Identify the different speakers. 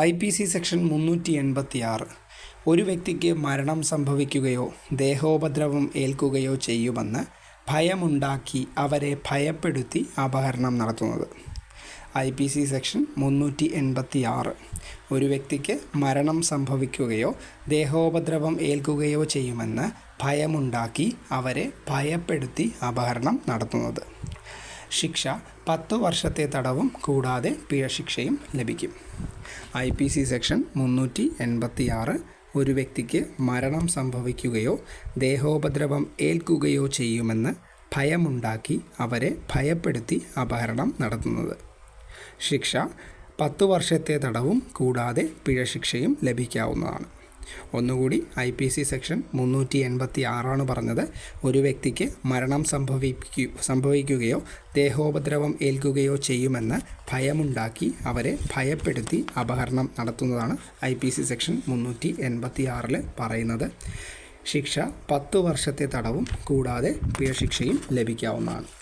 Speaker 1: I P C section മുന്നൂറ്റി എൺപത്തി ആറ് ഒരു വ്യക്തിക്ക് മരണം സംഭവിക്കുകയോ ദേഹോപദ്രവം ഏൽക്കുകയോ ചെയ്യുമെന്ന് ഭയമുണ്ടാക്കി അവരെ ഭയപ്പെടുത്തി അപഹരണം നടത്തുന്നത്. ഐ പി സി സെക്ഷൻ മുന്നൂറ്റി എൺപത്തി ആറ് ഒരു വ്യക്തിക്ക് മരണം സംഭവിക്കുകയോ ദേഹോപദ്രവം ഏൽക്കുകയോ ചെയ്യുമെന്ന് ഭയമുണ്ടാക്കി അവരെ ഭയപ്പെടുത്തി അപഹരണം നടത്തുന്നത്. ശിക്ഷ പത്തു വർഷത്തെ തടവും കൂടാതെ പിഴശിക്ഷയും ലഭിക്കും. ഐ പി സി സെക്ഷൻ മുന്നൂറ്റി എൺപത്തി ആറ് ഒരു വ്യക്തിക്ക് മരണം സംഭവിക്കുകയോ ദേഹോപദ്രവം ഏൽക്കുകയോ ചെയ്യുമെന്ന് ഭയമുണ്ടാക്കി അവരെ ഭയപ്പെടുത്തി അപഹരണം നടത്തുന്നത്. ശിക്ഷ പത്തു വർഷത്തെ തടവും കൂടാതെ പിഴ ശിക്ഷയും ലഭിക്കാവുന്നതാണ്. ഒന്നുകൂടി ഐ പി സി സെക്ഷൻ മുന്നൂറ്റി എൺപത്തി ആറാണ് പറഞ്ഞത്. ഒരു വ്യക്തിക്ക് മരണം സംഭവിക്കു സംഭവിക്കുകയോ ദേഹോപദ്രവം ഏൽക്കുകയോ ചെയ്യുമെന്ന് ഭയമുണ്ടാക്കി അവരെ ഭയപ്പെടുത്തി അപഹരണം നടത്തുന്നതാണ് ഐ പി സി സെക്ഷൻ മുന്നൂറ്റി എൺപത്തി ആറിൽ പറയുന്നത്. ശിക്ഷ പത്തു വർഷത്തെ തടവും കൂടാതെ പിഴശിക്ഷയും ലഭിക്കാവുന്നതാണ്.